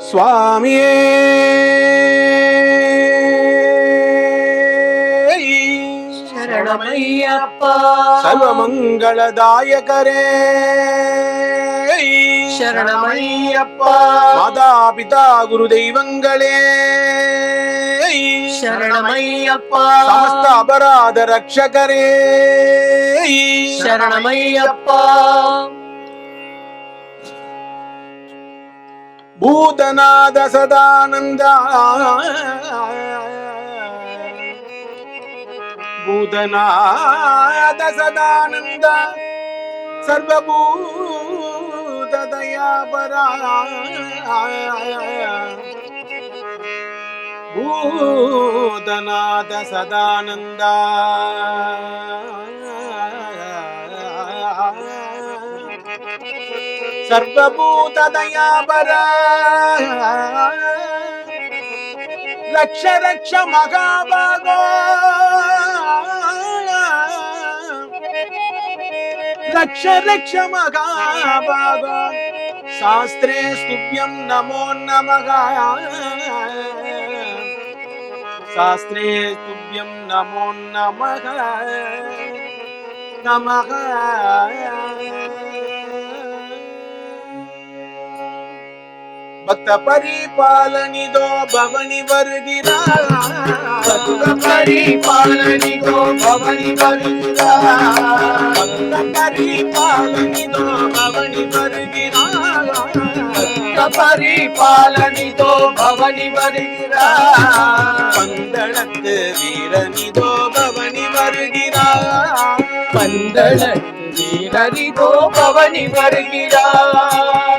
சுவாமியே. சரணமையப்பா. சர்வமங்களதாயகரே. சரணமையப்பா. மாதா பிதா குரு தெய்வங்களே சரணமையப்பா. சமஸ்த அபராத ரக்ஷகரே. சரணமையப்பா. பூதநாத சதானந்த. பூதநாத சதானந்த. சர்வபூத தயாபரா பூதநாத சதானந்தா. सर्वभूतदयापरा लक्ष लक्ष महाभागो लक्ष लक्ष महाभागो शास्त्रे स्तुभ्यं नमो नमः। शास्त्रे स्तुभ्यं नमो नम। नमः। பக்த பரிபாலனிதோ பவனி வருகிறார். பக்த பரிபாலனிதோ பவனி வருகிறார். பக்த பரிபாலனிதோ பவனி வருகிறார். பக்த பரிபாலனிதோ பவனி வருகிறார். பந்தளத்து வீரனிதோ பவனி வருகிறார். பந்தளத்து வீரனிதோ பவனி வருகிறார்.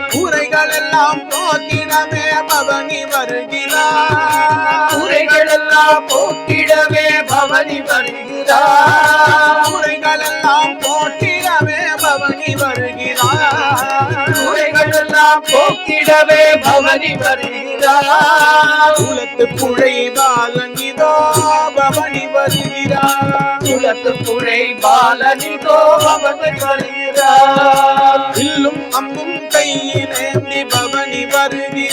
கூரைகள் எல்லாம் போக்கிடவே பவனி வருகிறார். குறைகளெல்லாம் போக்கிடவே பவனி வருகிறார். கூரைகள் எல்லாம் போக்கிடவே பவனி வருகிறார். குறைகளெல்லாம் போக்கிடவே பவனி வருகிறார். குலத்து புழை பாலன் இதோ பவனி வருகிறார். குலத்து புழை பாலனிதோ பவனி வருகிறார். வில்லும் அம்பும் பவனி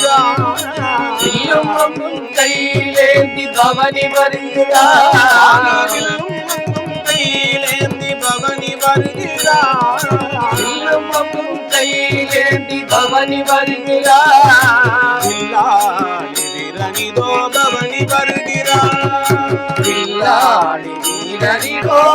வருகிறார் கையிலேந்தி பவனி வருகிறார் கையிலேந்தி பவனி வருகிறார் கையிலேந்தி பவனி வருகிறார்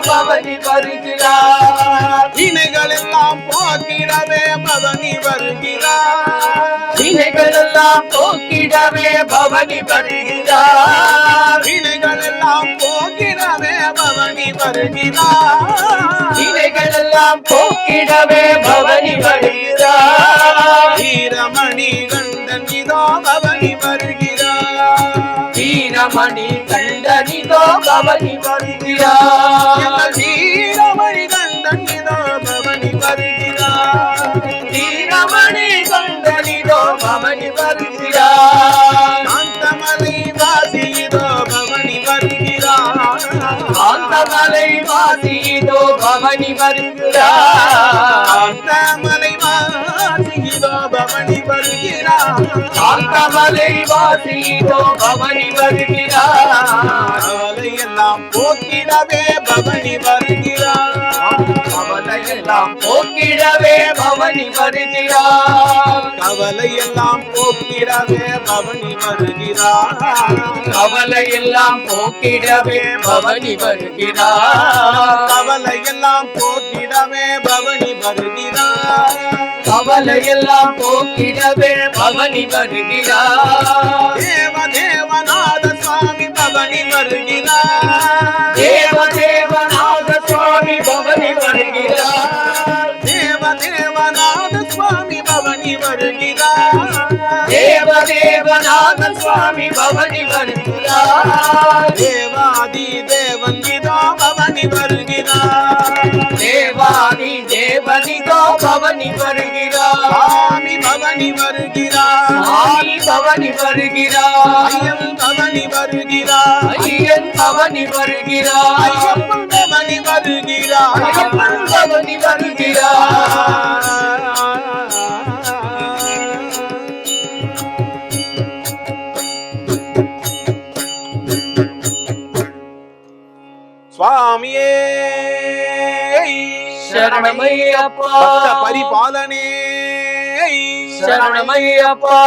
பவனி வருகிறார். வினைகள் எல்லாம் போக்கிடவே பவனி வருகிறார். வினைகளெல்லாம் போக்கிடவே பவனி வருகிறார். வினைகள் எல்லாம் போக்கிடவே பவனி வருகிறார். வினைகளெல்லாம் போக்கிடவே கண்டனிதோ பவனி வருகிறார் காந்தமலை வாசிதோ பவனி வருகிறார். கவலையெல்லாம் போக்கிடவே பவனி வருகிறார். கவலையெல்லாம் போக்கிடவே பவனி வருகிறார். கவலையெல்லாம் போக்கிடவே பவனி வருகிறார். கவலையெல்லாம் போக்கிடவே பவனி வருகிறார். கவலையெல்லாம் போக்கிடவே பவனி வருகிறார். கவலையெல்லாம் போக்கிடவே பவனி வருகிறார் தேவ தேவநாத சுவாமி பவனி வருகிறார் தேவ தேவநாத சுவாமி பவனி வருகிறார் தேவ தேவநாத சுவாமி பவனி வருகிறார் தேவ தேவநாத சுவாமி பவனி வருகிறார் தேவாதி தேவன் இதோ பவனி வருகிறார் தேவாதி தேவனிதோ பவனி வருகிறார் சுவாமி பவனி வருகிறார். ஆதி பவனி வருகிறார். ஐயம் பவனி வருகிறார். ஐயன் பவனி வருகிறார். ஐயப்பன் பவனி வருகிறார். ஐயப்பன் பவனி வருகிறார். சுவாமியே. சரணமையப்பா. பரிபாலனே. சரணமையப்பா.